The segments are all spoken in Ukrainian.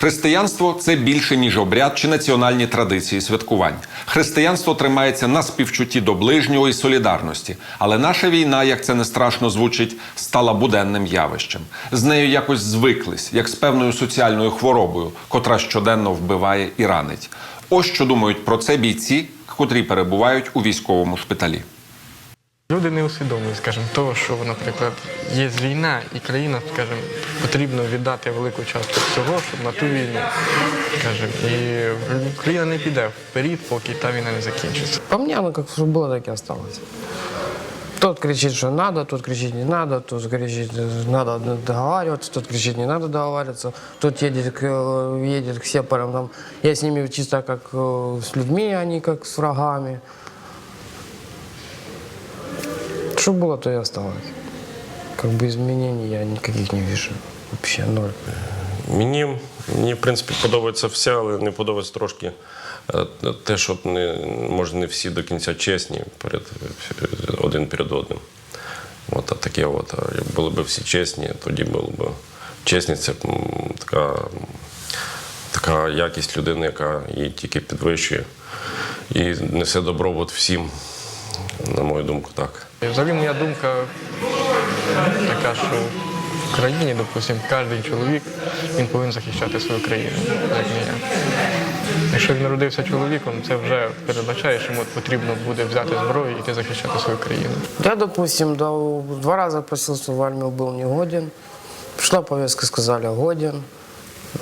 Християнство це більше ніж обряд чи національні традиції святкувань. Християнство тримається на співчутті до ближнього і солідарності. Але наша війна, як це не страшно звучить, стала буденним явищем. З нею якось звиклись, як з певною соціальною хворобою, котра щоденно вбиває і ранить. Ось що думають про це бійці, котрі перебувають у військовому шпиталі. Люди не усвідомлюють, скажімо, того, що, наприклад, є війна, і країна, скажімо, потрібно віддати велику частку всього, щоб на ту війну, скажімо, і Україна не піде вперед, поки та війна не закінчиться. По мне оно как было, так и осталось. Тот кричит, что надо, тот кричит не надо, тот кричит, э, надо договариваться, тот кричит, не надо договариваться, тот едет к, э, едет к сепарам, там, я с ними чисто как э, с людьми, а не как с врагами. Что было, то и осталось. Как бы изменений я никаких не вижу. Вообще ноль. Мені, мені, в принципі, подобається все, але не подобається трошки е, те, що не, може не всі до кінця чесні перед, один перед одним. От, а таке от, а були б всі чесні, тоді було б чесність це така, така якість людини, яка її тільки підвищує і несе добробут всім, на мою думку, так. Взагалі моя думка така, що в країні, допустимо, кожен чоловік він повинен захищати свою країну, як не я. Якщо він народився чоловіком, це вже передбачає, що йому потрібно буде взяти зброю і йти захищати свою країну. Я, допустим, до- два раза просился в армию, был не годен. Пришла повестка, сказали годен.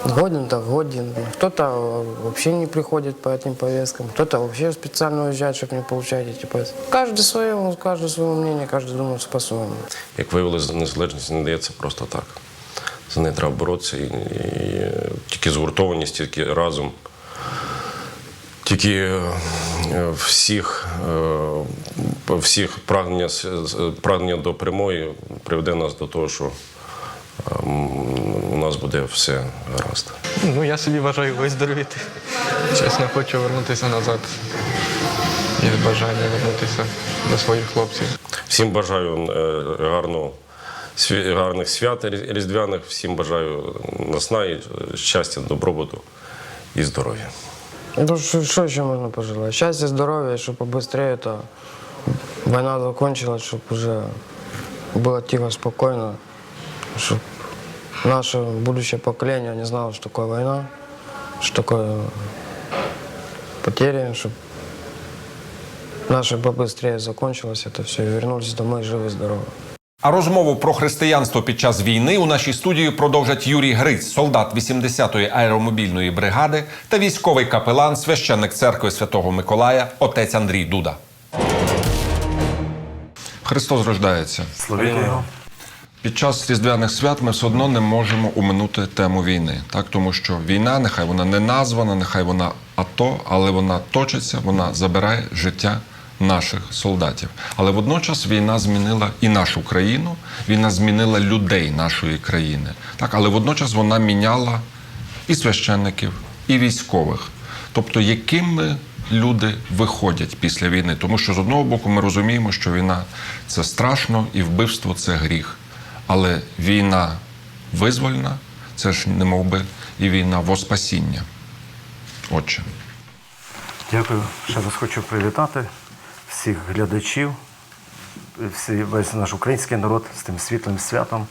Годен, так годен. Кто-то э, вообще не приходит по этим повесткам, кто-то вообще специально уезжает, чтобы не получать эти повестки. Каждый свое, каждый свое мнение, каждый думает по-своему. Як виявилося, незалежність не дається просто так. За неї треба боротися і, і тільки згуртованість, тільки разом. Тільки е, всіх, е, всіх прагнення, с- з- прагнення до перемоги приведе нас до того, що е, м, у нас буде все гаразд. Ну, я собі бажаю виздоровіти. Чесно, хочу вернутися назад. Є бажання вернутися до своїх хлопців. Всім бажаю е, гарного, сві- гарних свят різ- різдвяних, всім бажаю наснаї, щастя, добробуту і здоров'я. Ну, что, что еще можно пожелать? Счастья, здоровья, чтобы побыстрее эта война закончилась, чтобы уже было тихо, спокойно, чтобы наше будущее поколение не знало, что такое война, что такое потери, чтобы наше побыстрее закончилось это все и вернулись домой живы, здоровы. А розмову про християнство під час війни у нашій студії продовжать Юрій Гриць, солдат 80-ї аеромобільної бригади та військовий капелан, священник церкви Святого Миколая, отець Андрій Дуда. Христос рождається. Славімо його. Під час різдвяних свят ми все одно не можемо уминути тему війни, так тому що війна, нехай вона не названа, нехай вона АТО, але вона точиться, вона забирає життя наших солдатів. Але водночас війна змінила і нашу країну, війна змінила людей нашої країни. Так, але водночас вона міняла і священників, і військових. Тобто, якими люди виходять після війни, тому що з одного боку ми розуміємо, що війна це страшно і вбивство це гріх. Але війна визвольна це ж не мов би і війна во спасіння. Отже. Дякую. Ще раз хочу привітати всіх глядачів, всі, весь наш український народ з тим світлим святом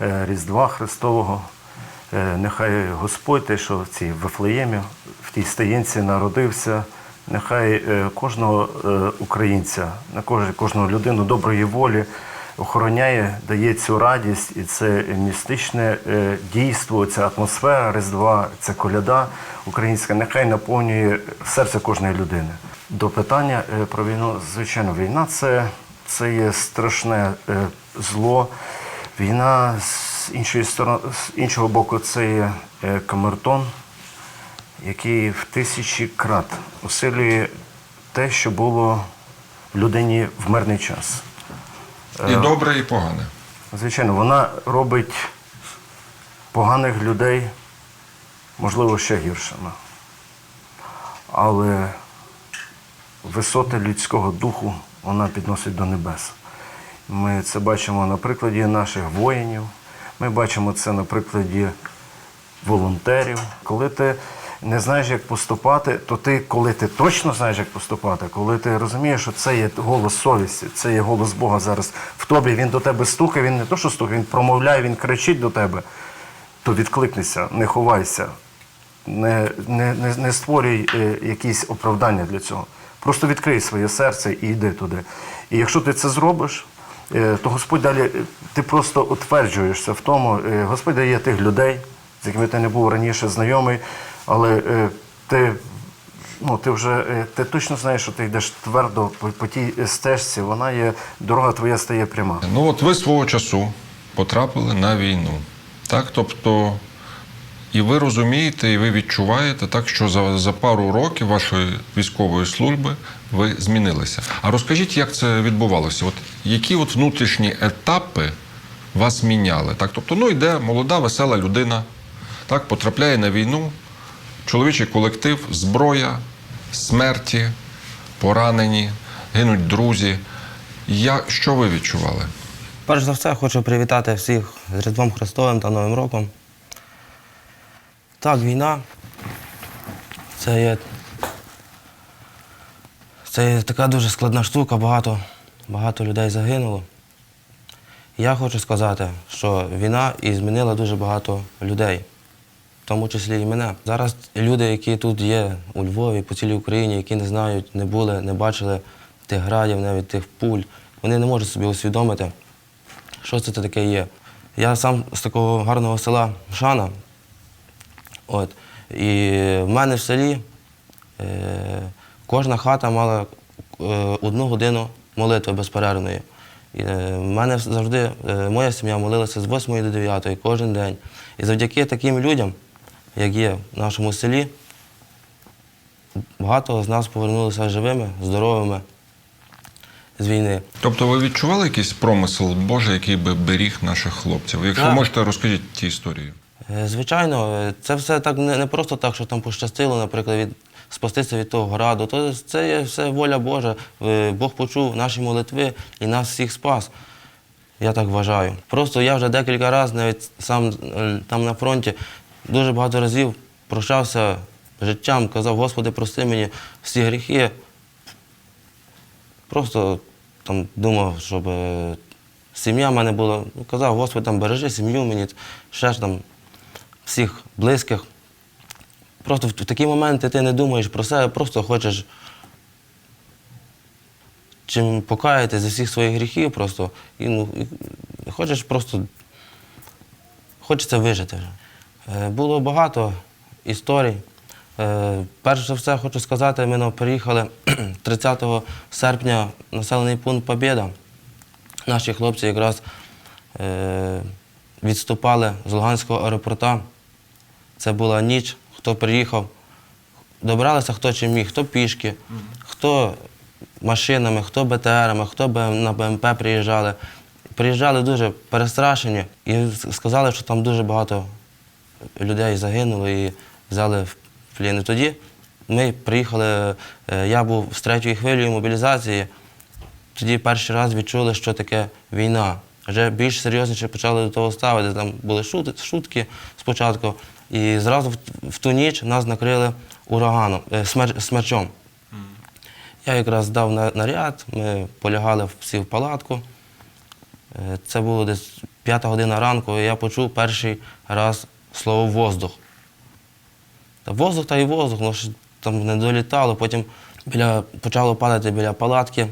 е, Різдва Христового. Е, Нехай Господь, те, що в цій Вифлеємі, в тій стаєнці народився, нехай е, кожного українця, на кож- кожну людину доброї волі охороняє, дає цю радість і це містичне е, дійство, ця атмосфера Різдва, ця коляда українська, нехай наповнює серце кожної людини. До питання е, про війну, звичайно, війна це, це є страшне е, зло. Війна з іншої сторони, з іншого боку, це є камертон, який в тисячі крат усилює те, що було в людині в мирний час. І добре, і погане. Звичайно, вона робить поганих людей, можливо, ще гіршими. Але висоти людського духу вона підносить до небес. Ми це бачимо на прикладі наших воїнів, ми бачимо це на прикладі волонтерів. Коли ти не знаєш, як поступати, то ти, коли ти точно знаєш, як поступати, коли ти розумієш, що це є голос совісті, це є голос Бога зараз в тобі, він до тебе стукає, він не то, що стукає, він промовляє, він кричить до тебе, то відкликнися, не ховайся, не, не, не, не створюй е, якісь оправдання для цього. Просто відкрий своє серце і йди туди. І якщо ти це зробиш, е, то Господь далі е, ти просто утверджуєшся в тому. Господь дає тих людей, з якими ти не був раніше знайомий, але е, ти, ну, ти вже е, ти точно знаєш, що ти йдеш твердо по, по тій стежці, вона є, дорога твоя стає пряма. Ну от ви свого часу потрапили на війну. Так, тобто, і ви розумієте, і ви відчуваєте, так, що за, за пару років вашої військової служби ви змінилися. А розкажіть, як це відбувалося? От які от внутрішні етапи вас міняли? Так, тобто, ну йде молода, весела людина, так, потрапляє на війну, чоловічий колектив, зброя, смерті, поранені, гинуть друзі. Я, що ви відчували? Перш за все, хочу привітати всіх з Різдвом Христовим та Новим роком. Так, війна це є, це є така дуже складна штука, багато, багато людей загинуло. Я хочу сказати, що війна і змінила дуже багато людей, в тому числі і мене. Зараз люди, які тут є у Львові, по цілій Україні, які не знають, не були, не бачили тих градів, навіть тих пуль, вони не можуть собі усвідомити, що це таке є. Я сам з такого гарного села Шана. От. І в мене в селі е, кожна хата мала е, одну годину молитви безперервної. І, е, в мене завжди е, моя сім'я молилася з 8 до 9 кожен день. І завдяки таким людям, як є в нашому селі, багато з нас повернулися живими, здоровими з війни. Тобто ви відчували якийсь промисел Божий, який би беріг наших хлопців? Якщо Так. можете, розкажіть ті історії. Е, Звичайно, е, це все так не, просто так, що там пощастило, наприклад, від, спастися від того граду. То це є все воля Божа. Е, Бог почув наші молитви і нас всіх спас. Я так вважаю. Просто я вже декілька разів, навіть сам там на фронті, дуже багато разів прощався життям, казав, Господи, прости мені всі гріхи. Просто там думав, щоб е, сім'я в мене була. Ну, казав, Господи, там бережи сім'ю мені, ще ж там всіх близьких. Просто в, такі моменти ти не думаєш про себе, просто хочеш чим покаятися зі всіх своїх гріхів просто. І, ну, і хочеш просто хочеться вижити було багато історій. Е, перш за все, хочу сказати, ми приїхали 30 серпня в населений пункт Побєда. Наші хлопці якраз е, відступали з Луганського аеропорта. Це була ніч, хто приїхав. Добралися хто чим міг, хто пішки, хто машинами, хто БТРами, хто на БМП приїжджали. Приїжджали дуже перестрашені і сказали, що там дуже багато людей загинуло і взяли в плін. Тоді ми приїхали, е, я був з третьої хвилею мобілізації, тоді перший раз відчули, що таке війна. Вже більш серйозніше почали до того ставити. Там були шутки спочатку. І зразу в, в ту ніч нас накрили ураганом, е, смер, смерчом. Я якраз дав наряд, ми полягали всі в палатку. Е, Це було десь п'ята година ранку, і я почув перший раз слово воздух. Та воздух та й воздух, ну що там не долітало, потім біля, почало падати біля палатки.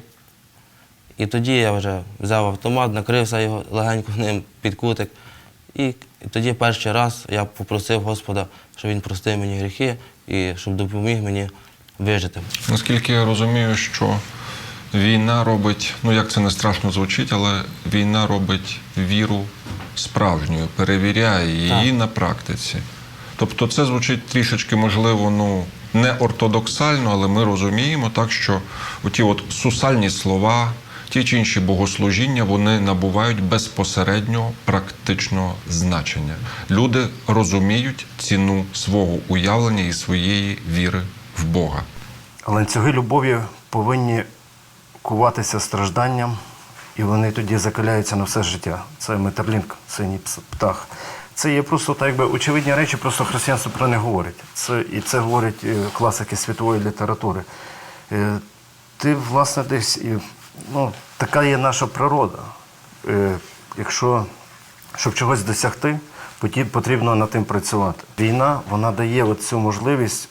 І тоді я вже взяв автомат, накрився його легенько ним під кутик. І тоді перший раз я попросив Господа, щоб він простив мені гріхи і щоб допоміг мені вижити. Наскільки я розумію, що війна робить, ну як це не страшно звучить, але війна робить віру справжньою, перевіряє її на практиці. Тобто це звучить трішечки, можливо, ну, не ортодоксально, але ми розуміємо так, що оті от сусальні слова, ті чи інші богослужіння, вони набувають безпосереднього практичного значення. Люди розуміють ціну свого уявлення і своєї віри в Бога. Ланцюги любові повинні куватися стражданням, і вони тоді закаляються на все життя. Це метерлінг, синій птах. Це є просто так, якби очевидні речі, просто християнство про них говорить. Це, і це говорять е, класики світової літератури. Е, Ти, власне, десь ну, така є наша природа. Е, Якщо щоб чогось досягти, потрібно над тим працювати. Війна вона дає цю можливість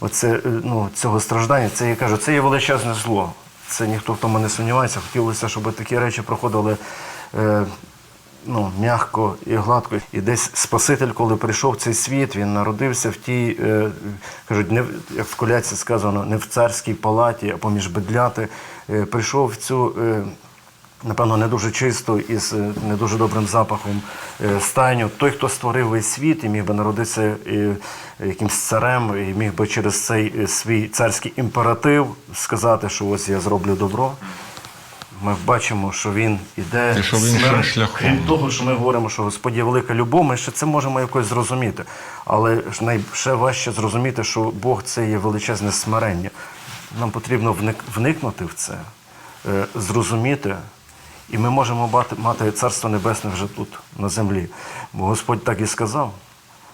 оце, ну, цього страждання. Це я кажу, це є величезне зло. Це ніхто в тому не сумнівається. Хотілося, щоб такі речі проходили. Е, ну, м'яко і гладко. І десь Спаситель, коли прийшов в цей світ, він народився в тій, е, кажуть, не як в коляці сказано, не в царській палаті, а поміж бедляти. Е, прийшов в цю. Е, Напевно, не дуже чисто і з е, не дуже добрим запахом е, стайню. Той, хто створив весь світ і міг би народитися е, якимсь царем, і міг би через цей свій царський імператив сказати, що ось я зроблю добро. Ми бачимо, що він іде Пішов іншим смерть. шляхом. Крім того, що ми говоримо, що Господь є велика любов, ми ще це можемо якось зрозуміти. Але ж най- ще важче зрозуміти, що Бог це є величезне смирення. Нам потрібно вникнути в це, зрозуміти, і ми можемо мати, Царство Небесне вже тут, на землі. Бо Господь так і сказав: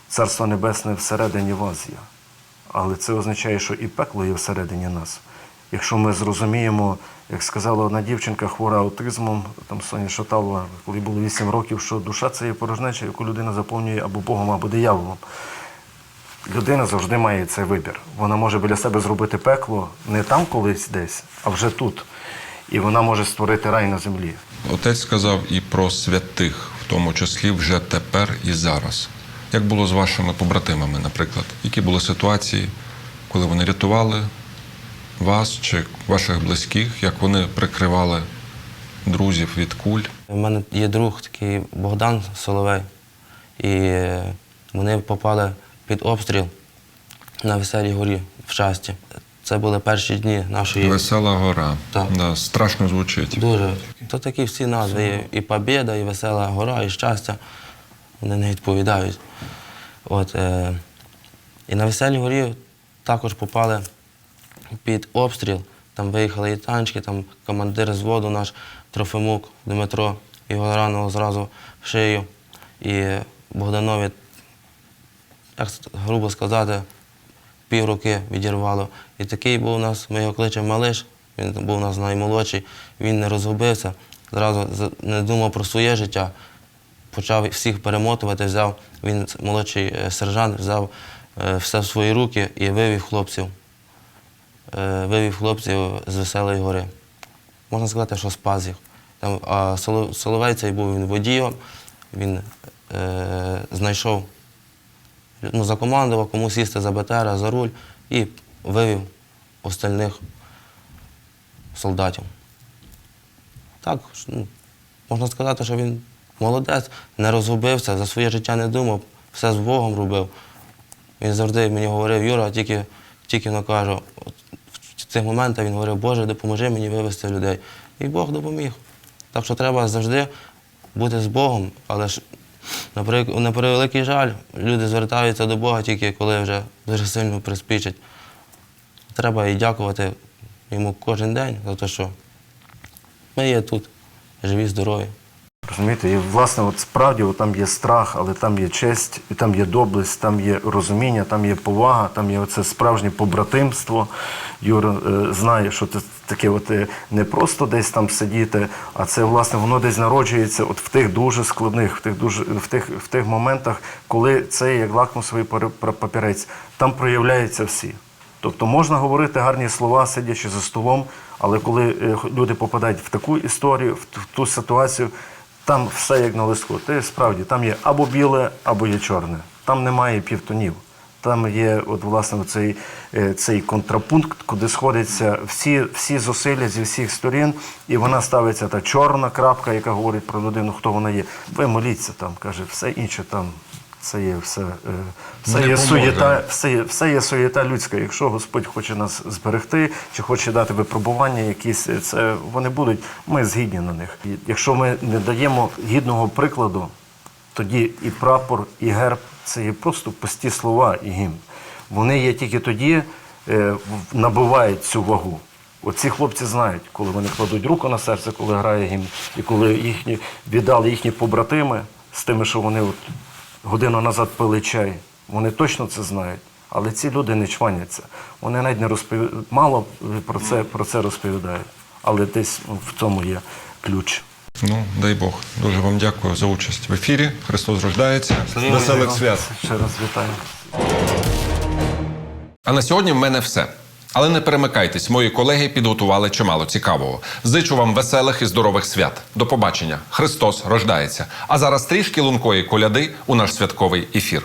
Царство Небесне всередині вас є. Але це означає, що і пекло є всередині нас. Якщо ми зрозуміємо, як сказала одна дівчинка, хвора аутизмом, там Соня Шаталова, коли було 8 років, що душа це є порожнеча, яку людина заповнює або Богом, або дияволом. Людина завжди має цей вибір. Вона може біля себе зробити пекло не там колись десь, а вже тут. І вона може створити рай на землі. Отець сказав і про святих, в тому числі вже тепер і зараз. Як було з вашими побратимами, наприклад? Які були ситуації, коли вони рятували вас чи ваших близьких, як вони прикривали друзів від куль? У мене є друг такий Богдан Соловей, і вони попали під обстріл на Веселій горі в щасті. Це були перші дні нашої Весела гора. Так. Да, страшно звучить. дуже. То такі всі назви і Побєда, і Весела гора, і щастя. Вони не відповідають. От, е, і на Веселій горі також попали під обстріл. Там виїхали і танчики, там командир зводу наш Трофимук Дмитро, його ранило зразу в шию. І Богданові, як грубо сказати, пів роки відірвало. І такий був у нас, ми його кличемо Малиш, він був у нас наймолодший, він не розгубився, зразу не думав про своє життя, почав всіх перемотувати, взяв, він молодший е, сержант, взяв е, все в свої руки і вивів хлопців. Е, Вивів хлопців з Веселої гори. Можна сказати, що спас їх. Там, а Соло- Соловей цей був він водієм, він е, знайшов ну, закомандував, кому сісти за БТР, за руль і вивів остальних солдатів. Так, ну, можна сказати, що він молодець, не розгубився, за своє життя не думав, все з Богом робив. Він завжди мені говорив, Юра, тільки, тільки ну, кажу, в цих моментах він говорив, Боже, допоможи мені вивести людей. І Бог допоміг. Так що треба завжди бути з Богом, але ж на превеликий- жаль, люди звертаються до Бога тільки коли вже дуже сильно приспічать. Треба і дякувати йому кожен день за те, що ми є тут, живі, здорові. Розумієте, і власне, от справді от там є страх, але там є честь, і там є доблесть, там є розуміння, там є повага, там є оце справжнє побратимство. Юра е, знає, що це таке от, е, не просто десь там сидіти, а це власне воно десь народжується от в тих дуже складних, в тих дуже в тих, в тих моментах, коли це як лакмусовий папір- папірець, там проявляються всі. Тобто можна говорити гарні слова, сидячи за столом, але коли е, люди попадають в таку історію, в ту ситуацію, там все як на листку. Ти справді там є або біле, або є чорне. Там немає півтонів. Там є от, власне цей, е, цей контрапункт, куди сходяться всі, всі зусилля зі всіх сторін, і вона ставиться та чорна крапка, яка говорить про людину, хто вона є. Ви моліться там, каже, все інше там. Це є все, е, все є суєта, все все є суєта людська. Якщо Господь хоче нас зберегти, чи хоче дати випробування якісь, е, це вони будуть, ми згідні на них. І якщо ми не даємо гідного прикладу, тоді і прапор, і герб це є просто пусті слова і гімн. Вони є тільки тоді, е, набувають цю вагу. Оці хлопці знають, коли вони кладуть руку на серце, коли грає гімн, і коли їхні віддали їхні побратими з тими, що вони от годину назад пили чай. Вони точно це знають. Але ці люди не чваняться. Вони навіть не розповідають, мало про це, про це розповідають. Але десь в цьому є ключ. Ну, дай Бог. Дуже вам дякую за участь в ефірі. Христос рождається. Веселих свят. Ще раз вітаю. А на сьогодні в мене все. Але не перемикайтесь, мої колеги підготували чимало цікавого. Зичу вам веселих і здорових свят. До побачення. Христос рождається. А зараз трішки лункої коляди у наш святковий ефір.